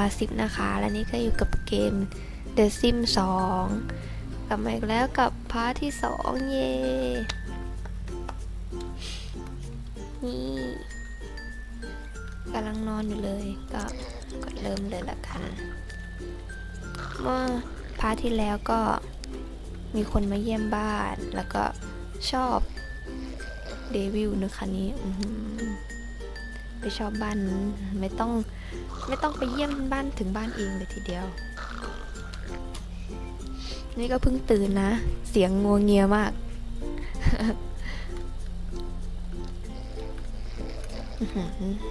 กับ QR10 นะคะ และนี่ก็อยู่กับเกม The Sims 2 กลับมาอีกแล้วกับพาร์ทที่ 2 เย่นี่กำลังนอนอยู่เลยก็ก็เริ่มเลยละกัน เมื่อพาร์ทที่แล้วก็มีคนมาเยี่ยมบ้านแล้วก็ชอบเดวิลนะคะนี้อื ไปชอบบ้านนั้นไม่ต้องไม่ต้องไปเยี่ยมบ้านถึงบ้านเองเลยทีเดียว นี่ก็เพิ่งตื่นนะ เสียงงัวเงียมาก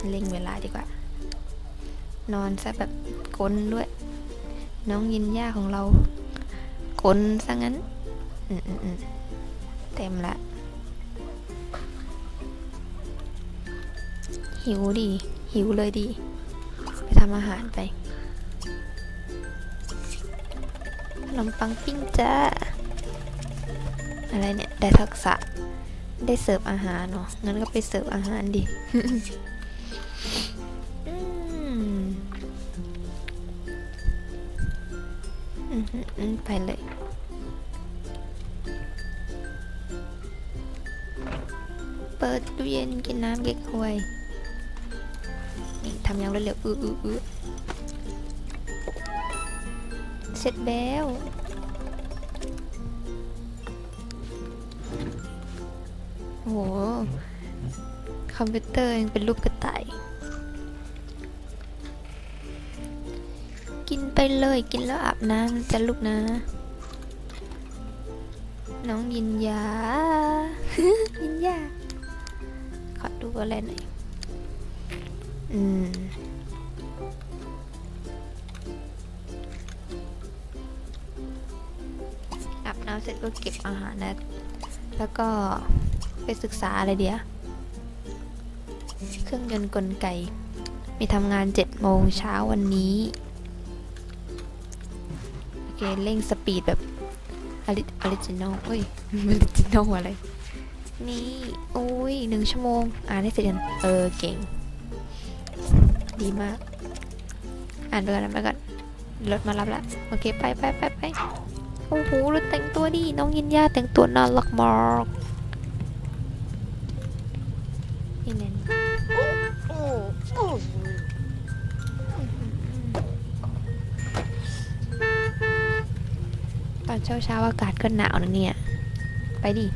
เร่งเวลาดีกว่า นอนซะแบบกลนด้วย น้องยินย่าของเรากลนซะงั้น อืมอืมเต็มละ หิวดิหิวเลยดิไปทำอาหารไปขนมปังปิ้งจ้า อะไรเนี่ย ได้ทักษะ ได้เสิร์ฟอาหารเนาะงั้นก็ไปเสิร์ฟอาหารดิอืมอืมไปเลยเปิดตู้เย็นกินน้ำเก๊กฮวย ทำอย่างรวดเร็วอืออืออือเสร็จแล้วโอ้โห คอมพิวเตอร์ยังเป็นรูปกระต่าย กินไปเลยกินแล้วอาบน้ำจะลูกนะ น้องยินยา ยินยา ขอดูอะไรหน่อย อืมอาบน้ำเสร็จก็เก็บอาหารนะ แล้วก็ไปศึกษาอะไรเดียวเครื่องยนต์กลไก มีทำงาน7โมงเช้าวันนี้ โอเค เร่งสปีดแบบออริจินอลเอ้ยออริจินอลอะไร นี่โอ้ยหนึ่งชั่วโมง อ่านได้เสร็จยังเออ เก่ง ดีมาก อ่านไปก่อนอ่านไปก่อนรถมารับล้วโอเคไปไปไปไปโอ้โหรถแต่งตัวดีน้องยินยาแต่งตัวน่ารักมากนี่แน่ตอนเช้าเช้าๆอากาศก็หนาวนะเนี่ย ไปดิ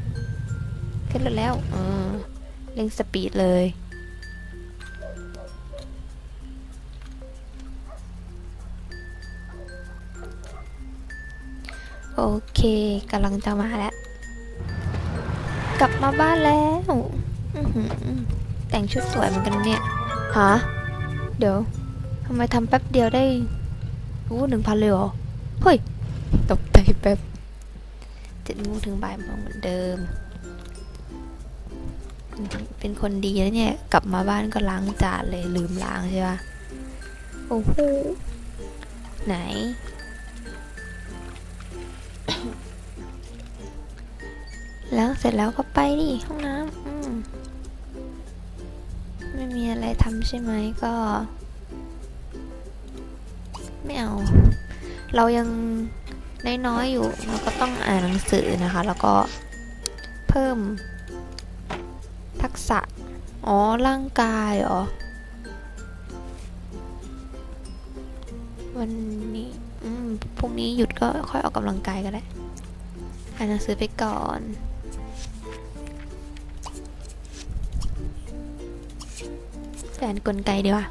ขึ้นรถแล้ว เออเร่งสปีดเลย โอเคกำลังจะมาแล้ว กลับมาบ้านแล้วอื้อหือแต่งชุดสวยเหมือนกันเนี่ยฮะเดี๋ยวทำไมทำแป๊บเดียวได้รู้หนึ่งพันเลยเหรอ เฮ้ย ตกใจแป๊บเจ็ดโมงถึงบ่ายโมงเหมือนเดิม เป็นคนดีแล้วเนี่ย กลับมาบ้านก็ล้างจานเลยลืมล้างใช่ปะโอ้โหไหน แล้วเสร็จแล้วก็ไปดิห้องน้ำอืมไม่มีอะไรทำใช่ไหมก็ ไม่เอา เรายังน้อยๆอยู่เราก็ต้องอ่านหนังสือนะคะ แล้วก็เพิ่ม ทักษะ อ๋อ ร่างกายเหรอวันนี้ อืม พรุ่งนี้หยุดก็ค่อยออกกำลังกายก็ได้ อ่านหนังสือไปก่อน แผนกลไกดีว่า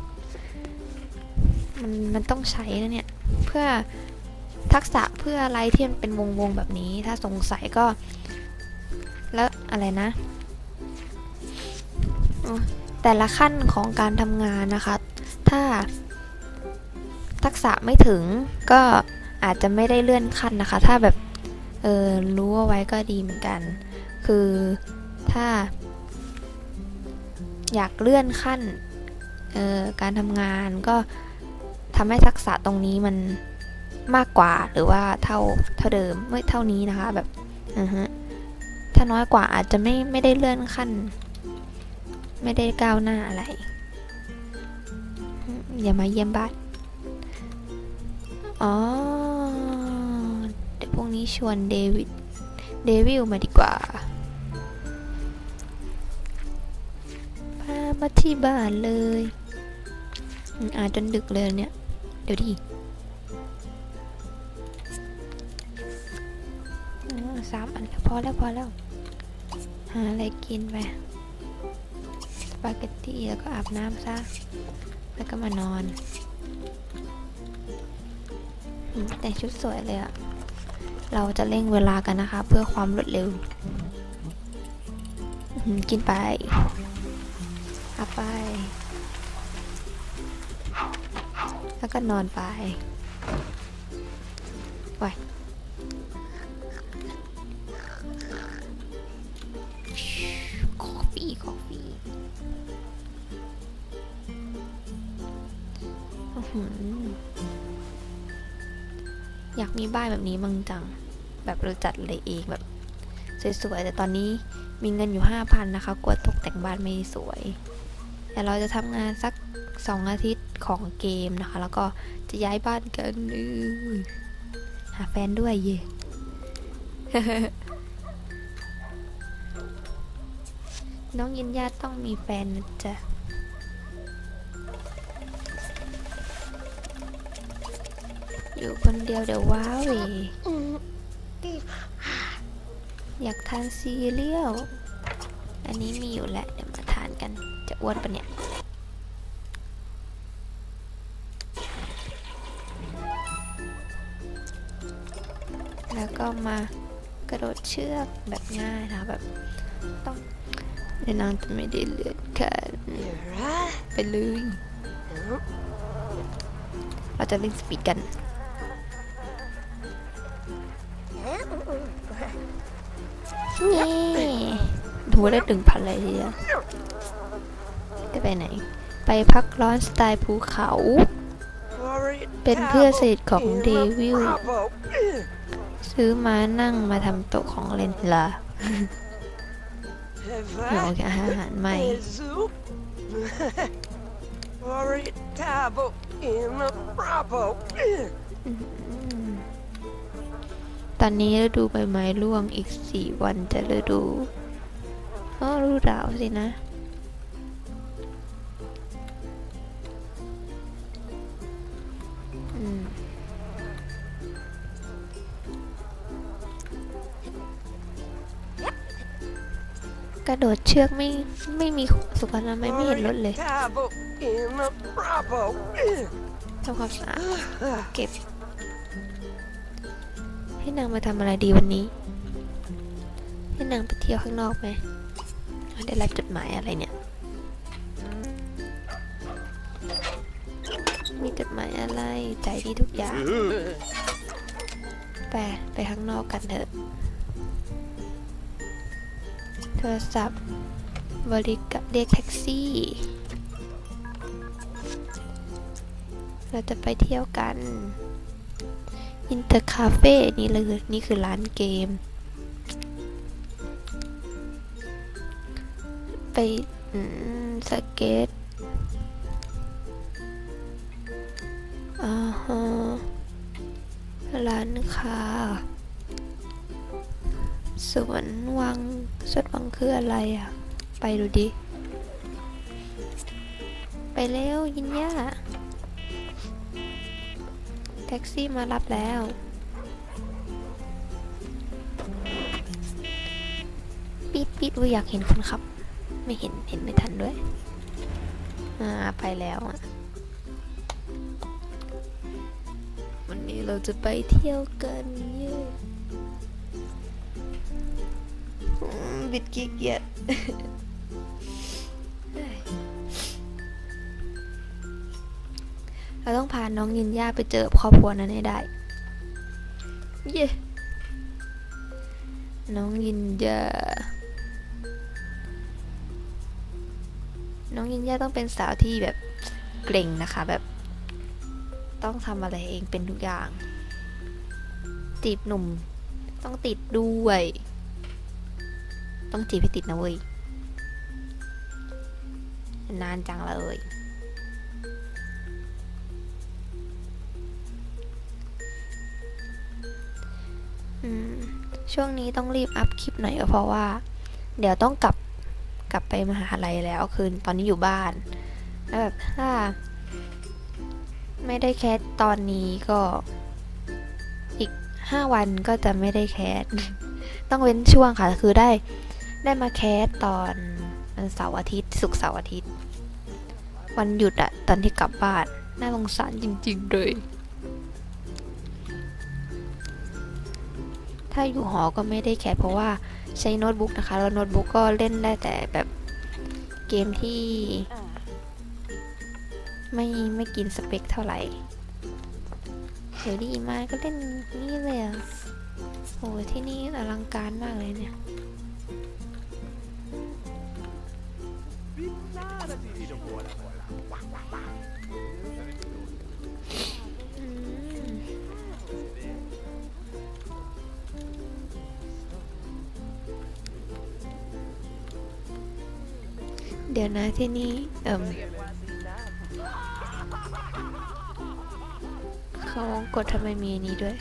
มันมันต้องใช้นะเนี่ย เพื่อทักษะเพื่ออะไรที่มันเป็นวงวงแบบนี้ ถ้าสงสัยก็ แล้วอะไรนะ แต่ละขั้นของการทำงานนะคะ ถ้าทักษะไม่ถึงก็อาจจะไม่ได้เลื่อนขั้นนะคะ ถ้าแบบ เออรู้เอาไว้ก็ดีเหมือนกัน คือถ้า อยากเลื่อนขั้น เออการทำงานก็ทำให้ทักษะตรงนี้มันมากกว่าหรือว่าเท่าเท่าเดิมไม่เท่านี้นะคะแบบอือฮะถ้าน้อยกว่าอาจจะไม่ไม่ได้เลื่อนขั้น ไม่ได้ก้าวหน้าอะไร อย่ามาเยี่ยมบ้านอ๋อเดี๋ยวพรุ่งนี้ชวนเดวิดเดวิลมาดีกว่าพามาที่บ้านเลย อาจนดึกเลยเนี่ย เดี๋ยวดิสามอันแล้วพอแล้วพอแล้ว หาอะไรกินไปสปาเกตตี้แล้วก็อาบน้ำซะ แล้วก็มานอน แต่งชุดสวยเลยอะเราจะเร่งเวลากันนะคะ เพื่อความรวดเร็ว กินไปอาไป แล้วก็นอนไปไว้คอฟฟี่คอฟฟี่อื้อหืออยากมีบ้านแบบนี้มั่งจัง แบบเราจัดเลยเองแบบสวยๆ แต่ตอนนี้มีเงินอยู่ห้าพันนะคะ กลัวตกแต่งบ้านไม่สวย แต่เราจะทำงานสัก สองอาทิตย์ของเกมนะคะ แล้วก็จะย้ายบ้านกันหาแฟนด้วยเย่น้องยินญาติต้องมีแฟนนะจ๊ะอยู่คนเดียวเดี๋ยวว้าเวอยากทานซีเรียล อันนี้มีอยู่แหละ เดี๋ยวมาทานกัน จะอ้วนปะเนี่ย ก็มากระโดดเชือกแบบง่ายนะคะแบบต้องเดี๋ยวนางจะไม่ได้เลือดค่ะไปเลยเราจะเล่นสปีดกันนี่ดูได้ถึงพันเลยทีเดียวจะไปไหน ไปพักร้อนสไตล์ภูเขา เป็นเพื่อนสนิทของเดวิล ซื้อม้านั่งมาทำโต๊ะของเล่นละโอเคอาหารใหม่ ตอนนี้ฤดูใบไม้ร่วงอีกสี่วันจะฤดูอ๋อฤดูหนาวสินะ อืม กระโดดเชือกไม่ไม่มีสุขอนามัยไม่เห็นรถเลยทำความสะอาดเก็บ ให้นางมาทำอะไรดีวันนี้ ให้นางไปเที่ยวข้างนอกไหมได้รับจดหมายอะไรเนี่ย มีจดหมายอะไรใจดีทุกอย่าง ไป ไปข้างนอกกันเถอะ ทรศัพท์บริการเรียกแท็กซี่ เราจะไปเที่ยวกัน อินเตอร์คาเฟ่นี่เลยนี่คือร้านเกม ไปสเก็ตอ่าฮะร้านค้า สวนวังสวนวังคืออะไรอะ ไปดูดิ ไปเร็วยินย่าแท็กซี่มารับแล้วปีดปีดว่าอยากเห็นคนขับ ไม่เห็นเห็นไม่ทันด้วย อ่า ไปแล้วอะ วันนี้เราจะไปเที่ยวกันเย้ บิดกี้เกียจเราต้องพาน้องยินย่าไปเจอครอบครัวนั้นให้ได้ เย่น้องยินย่าน้องยินย่าต้องเป็นสาวที่แบบเกร่งนะคะ แบบ ต้องทำอะไรเองเป็นทุกอย่าง จีบหนุ่ม ต้องติดด้วย ต้องจีบให้ติดนะเว้ย นานจังเลย ช่วงนี้ต้องรีบอัพคลิปหน่อยก็เพราะว่า เดี๋ยวต้องกลับกลับไปมหาลัยแล้วคืนตอนนี้อยู่บ้าน แล้วแบบถ้า ไม่ได้แคสตอนนี้ก็อีกห้าวันก็จะไม่ได้แคสต้องเว้นช่วงค่ะ คือได้ ได้มาแคสตอนวันเสาร์อาทิตย์ ศุกร์เสาร์อาทิตย์ วันหยุดอะตอนที่กลับบ้านน่าสงสารจริงๆเลย ถ้าอยู่หอก็ไม่ได้แคสเพราะว่าใช้โน้ตบุ๊กนะคะ แล้วโน้ตบุ๊กก็เล่นได้แต่แบบเกมที่ ไม่ไม่กินสเปคเท่าไหร่เดี๋ยวดีมาก็เล่นนี่เลยอะโอ้ที่นี่อลังการมากเลยเนี่ย ที่นี่เอ่มเขาวงกดทำไมมีอันนี้ด้วย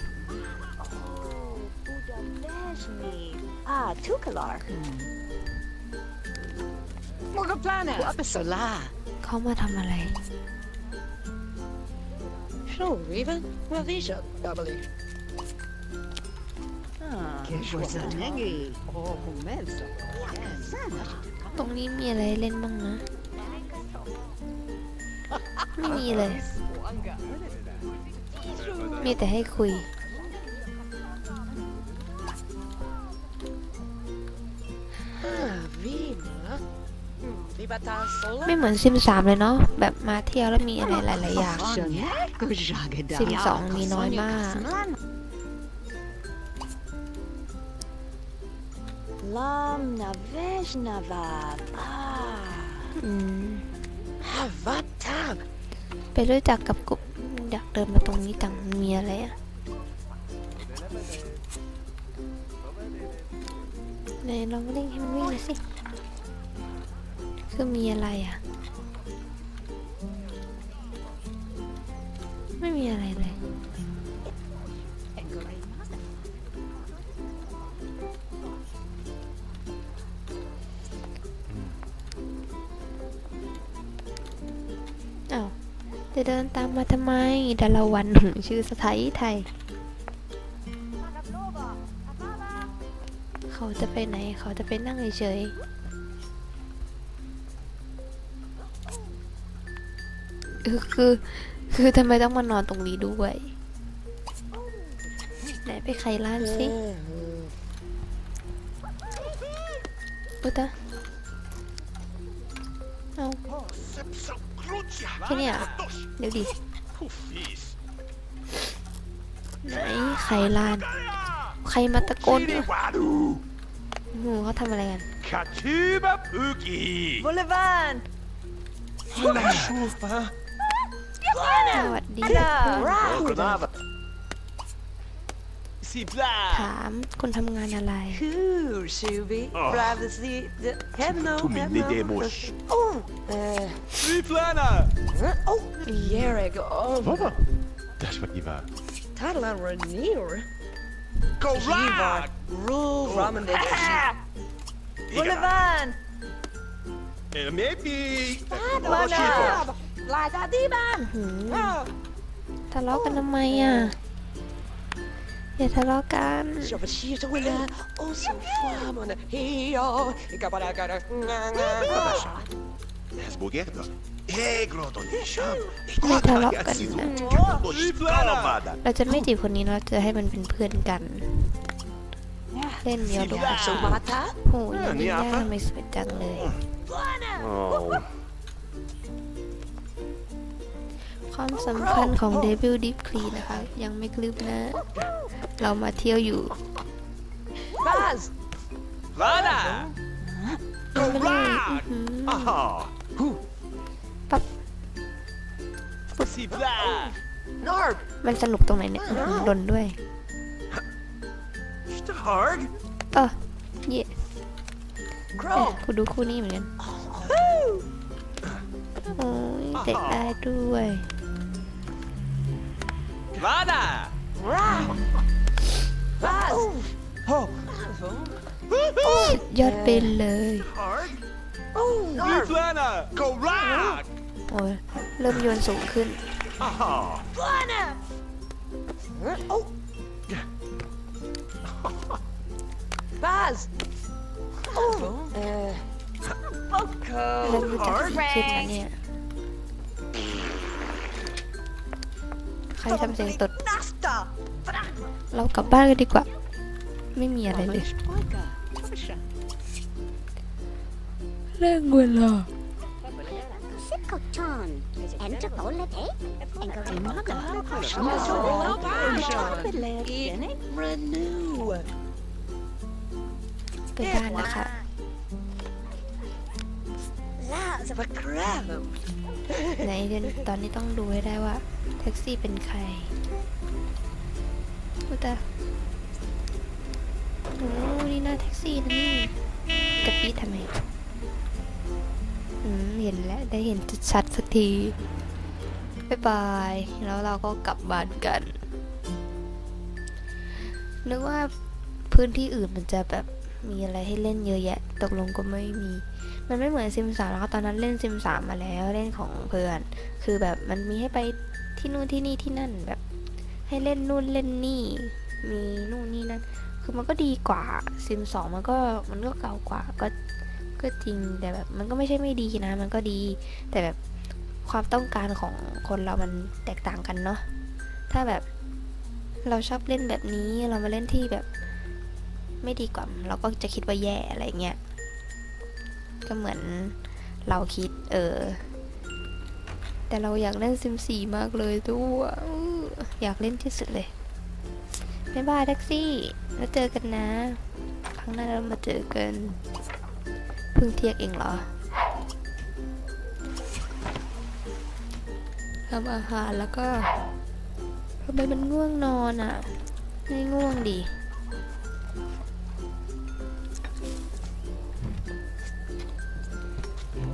Ah, Tukalar. Mga plana. Apa sola? เขามาทำอะไร Show Raven. Well, these are doubly. Ah, ตรงนี้มีอะไรเล่นบ้างนะ ไม่มีเลย มีแต่ให้คุย ไม่เหมือนซิมสามเลยเนาะแบบมาเที่ยวแล้วมีอะไรหลาย ๆ อย่างซิมสองมีน้อยมาก Lam na vejnava. Ah. อืม Havatab. ไปรู้จักกับกลุ่มอยากเดินมาตรงนี้จังมีอะไรอะไหนลองเล่นให้มันวิ่งหน่อยสิ คือมีอะไรอะไม่มีอะไรเลย มมาทำไมดาราวันชื่อสไทยไทย เขาจะไปไหน เขาจะไปนั่งเฉยๆเออคือคือทำไมต้องมานอนตรงนี้ด้วย ไหนไปไขร้านสิอุยตะ แค่เนี้ยเหรอเดี๋ยวดิไหนไขร้าน ใครมาตะโกนเนี่ยโอ้โหเขาทำอะไรกัน Katuba Pookie! Bolivan. สวัสดี Granada! Si bla! ถามคุณทำงานอะไร Cool, Shubi. Oh. Rather see the head no, Tu min head de no. demos. Oh, uh, Si plana! huh? oh, Yereg. Oh, Baba! Das war Iva. Tadlan Renier. Go Jiva. rock! Rule Ramen de Bolivan. Eh, Maybe! Mana? La da diba. หืมทะเลาะกันทำไมอะ อย่าทะเลาะกัน Så vad shit och willa. Och så fan man. Heja. Ika bara gara. Ez bogerda? Hey, Groton, Isham! May talak ka na. Si plana! เราจะไม่จีบคนนี้เราจะให้มันเป็นเพื่อนกัน เล่นเดียวดู Så mata. โหยังไม่ยากทำไมสวยจังเลย Oh. ความสำคัญของเดบิวดิฟคลีนะคะ ยังไม่คลืบหนะ เรามาเที่ยวอยู่ Baz. Plana! เอาไปเลย rock! อื้อหือ Aha! Pap. Si bla! Norb. มันสนุกตรงไหนเนี่ยอื้อหือดนด้วย Stark! เออเย่ Crow. กูดูคู่นี้เหมือนกันโอ้ยเตะได้ด้วย Plana! Baz. Oh! phone. สุดยอดไปเลย Hard. Oh, Svetlana! Korak! โอ้ยเริ่มโยนสูงขึ้น Oh. Huh? Oh. Baz. Oh. Uh. เริ่ม Bucko. รู้จักสูงขึ้นนะเนี่ย ใครทำเสียงตด Nasta! เรากลับบ้านกันดีกว่า ไม่มีอะไรเลย เรื่องเวลาไปบ้านนะคะไหนเดี๋ยวตอนนี้ต้องดูให้ได้ว่า แท็กซี่เป็นใคร อุยตาโอ้นี่น้าแท็กซี่นะนี่กระปีดทำไมอืมเห็นแล้วได้เห็นชัดสักทีบ๊ายบาย แล้วเราก็กลับบ้านกัน นึกว่าพื้นที่อื่นมันจะแบบมีอะไรให้เล่นเยอะแยะ ตกลงก็ไม่มี มันไม่เหมือนซิมสามแล้วก็ตอนนั้นเล่นซิมสามมาแล้วเล่นของเพื่อน คือแบบมันมีให้ไปที่นู่นที่นี่ที่นั่นแบบ ให้เล่นนู่นเล่นนี่ มีนู่นนี่นั่นคือมันก็ดีกว่าซิมสองมันก็มันก็เก่ากว่าก็ก็จริงแต่แบบมันก็ไม่ใช่ไม่ดีนะ มันก็ดี แต่แบบความต้องการของคนเรามันแตกต่างกันเนาะถ้าแบบเราชอบเล่นแบบนี้เรามาเล่นที่แบบ ไม่ดีกว่าเราก็จะคิดว่าแย่อะไรเงี้ยก็เหมือนเราคิดเออ แต่เราอยากเล่นซิมสี่มากเลยตัวอื้ อยากเล่นที่สุดเลยบ๊ายบายแท็กซี่ แล้วเจอกันนะ ครั้งหน้าเรามาเจอกันเพิ่งเที่ยงเองเหรอทำอาหารแล้วก็ทำไมมันง่วงนอนอะ ไม่ง่วงดิ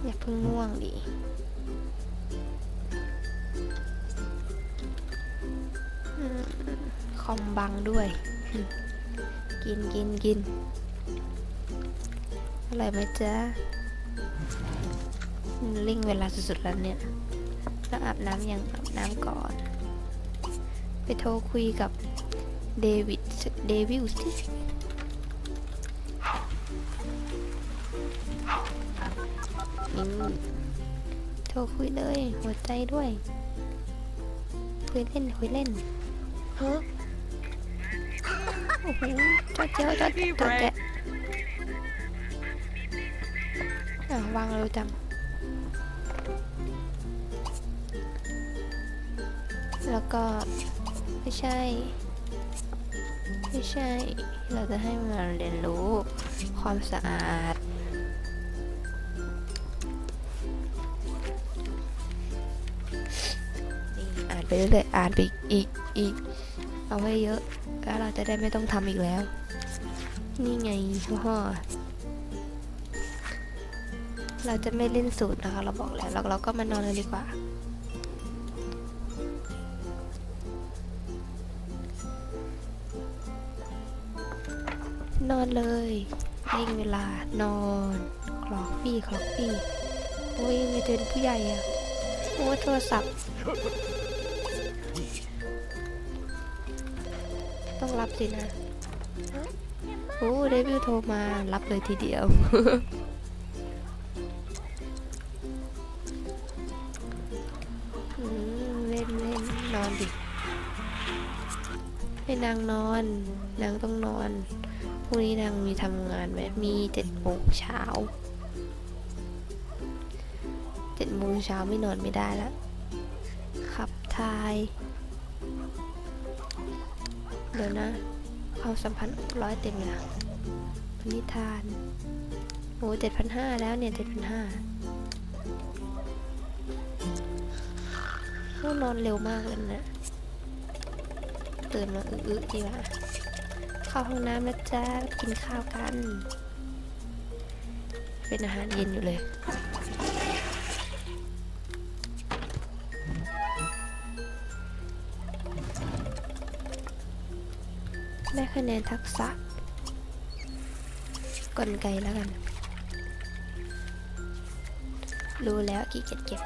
อย่าเพิ่งง่วงดิ อมบังด้วย กินกินกินอร่อยไหมจ๊ะอืมเร่งเวลาสุดๆแล้วเนี่ยแล้วอาบน้ำยังอาบน้ำก่อน ไปโทรคุยกับเดวิดเดวิลสิโทรคุยเลย หัวใจด้วย คุยเล่น คุยเล่น Huh? โอ้โหจอดเจ้าจอดจอดแจ๊ะอะวางเร็วจังแล้วก็ไม่ใช่ ไม่ใช่ เราจะให้มันเรียนรู้ความสะอาด นี่อ่านไปเรื่อยๆอ่านไปอีกอีกเอาไว้เยอะ แล้วเราจะได้ไม่ต้องทำอีกแล้ว นี่ไงพ่อเราจะไม่เล่นสูตรนะคะ เราบอกแล้วเราเราก็มานอนกันดีกว่า นอนเลยเร่งเวลานอนคลอกปี้คลอกปี้โอ้ยไม่เป็นผู้ใหญ่อะโอ้ยโทรศัพท์ ต้องรับสินะ โอ้เดวิลโทรมารับเลยทีเดียว เล่นเล่นนอนดิ ให้นางนอน นางต้องนอน พรุ่งนี้นางมีทำงานแบบมีเจ็ดโมงเช้าเจ็ดโมงเช้าไม่นอนไม่ได้ล้วขับทาย เดี๋ยวนะควาสัมพันธ์ร้อยเต็มเลยอะนิทาน โอ้เจ็ดพันห้าแล้วเนี่ยเจ็ดพันห้าโอ้นอนเร็วมากเลยนะตื่นมาอึๆดีกว่าเข้าห้องน้ำนะจ๊ะ กินข้าวกัน เป็นอาหารเย็นอยู่เลย คะแนนทักษะ กลไกแล้วกัน รู้แล้วกี่เกียจเก็บ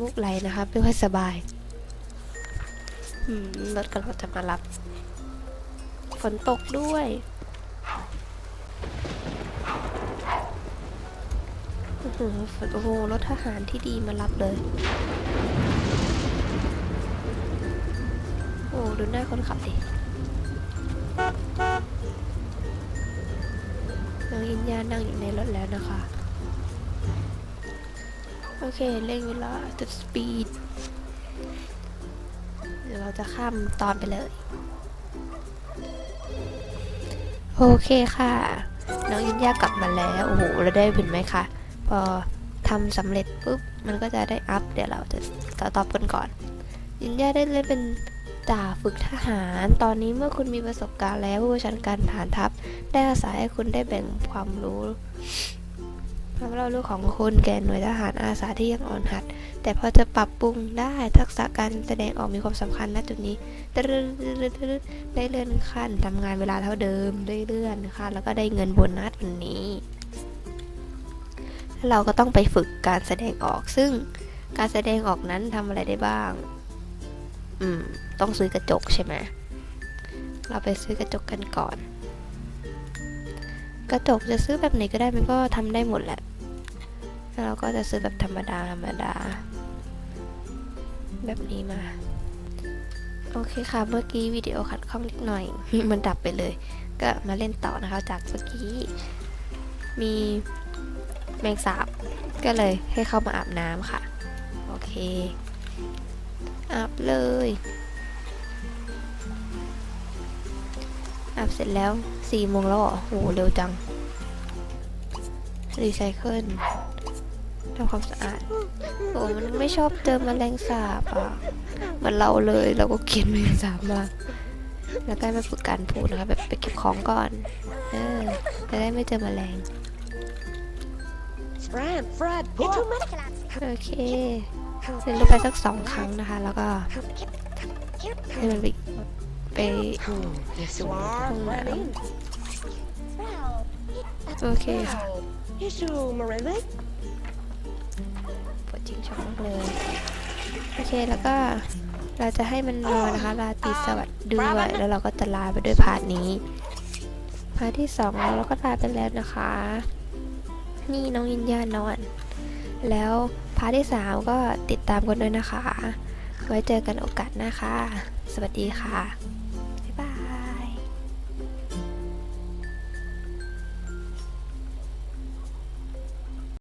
มุกไหลนะคะไม่ค่อยสบายรถกำลังจะมารับ ฝนตกด้วยฝนโอ้โหรถทหารที่ดีมารับเลย อ้ดูหน้าคนขับดิน้องอินยานั่งอยู่ในรถแล้วนะคะ โอเคเร่งเวลาจุดสปีดเดี๋ยวเราจะข้ามตอนไปเลย โอเคค่ะ น้องยินยากลับมาแล้ว โอ้โหเราได้เห็นไหมคะพอทำสำเร็จปุ๊บ มันก็จะได้อัพ เดี๋ยวเราจะต่อตอบกันก่อน ยินยาได้เล่นเป็น จ่าฝึกทหาร ตอนนี้เมื่อคุณมีประสบการณ์แล้วผู้บัญชาการฐานทัพ ได้อาศัยให้คุณได้แบ่งความรู้ความเล่ารู้ของคุณแก่หน่วยทหารอาสาที่ยังอ่อนหัด แต่พอจะปรับปรุงได้ทักษะการแสดงออกมีความสำคัญณจุดนี้ได้เลื่อนขั้นทำงานเวลาเท่าเดิมได้เลื่อนค่ะแล้วก็ได้เงินโบนัสวันนี้แล้วเราก็ต้องไปฝึกการแสดงออกซึ่งการแสดงออกนั้นทำอะไรได้บ้าง อืม ต้องซื้อกระจกใช่ไหมเราไปซื้อกระจกกันก่อน กระจกจะซื้อแบบไหนก็ได้มันก็ทำได้หมดแหละ แล้วเราก็จะซื้อแบบธรรมดาธรรมดา แบบนี้มา โอเคค่ะ เมื่อกี้วิดีโอขัดข้องนิดหน่อย มันดับไปเลย ก็มาเล่นต่อนะคะ จากเมื่อกี้ มีแมงสาบ ก็เลยให้เข้ามาอาบน้ำค่ะ โอเค อาบเลยอาบเสร็จแล้วสี่โมงแล้วเหรอโหเร็วจัง รีไซเคิลทำความสะอาดโอ้มันไม่ชอบเจอแมลงสาบอะเหมือนเราเลยเราก็เกลียดแมลงสาบมากแล้วก็มาฝึกการพูดนะคะแบบไปเก็บของก่อน เออจะได้ไม่เจอแมลง Fred, Fred, pull. Too much class. โอเค เซ็นรูปไปสักสองครั้งนะคะ แล้วก็ให้มันไปไป Oh, this one. Fred in. โอเคค่ะปวดจริงชอบมากเลย โอเคแล้วก็เราจะให้มันนอนนะคะลาตรีสวัสดิ์ด้วยแล้วเราก็จะลาไปด้วยพาร์ทนี้ พาร์ทที่สองเราก็ลาไปแล้วนะคะ นี่น้องยินยานอน แล้ว พาร์ทที่สามก็ติดตามกันด้วยนะคะ ไว้เจอกันโอกาสหน้าค่ะ สวัสดีค่ะ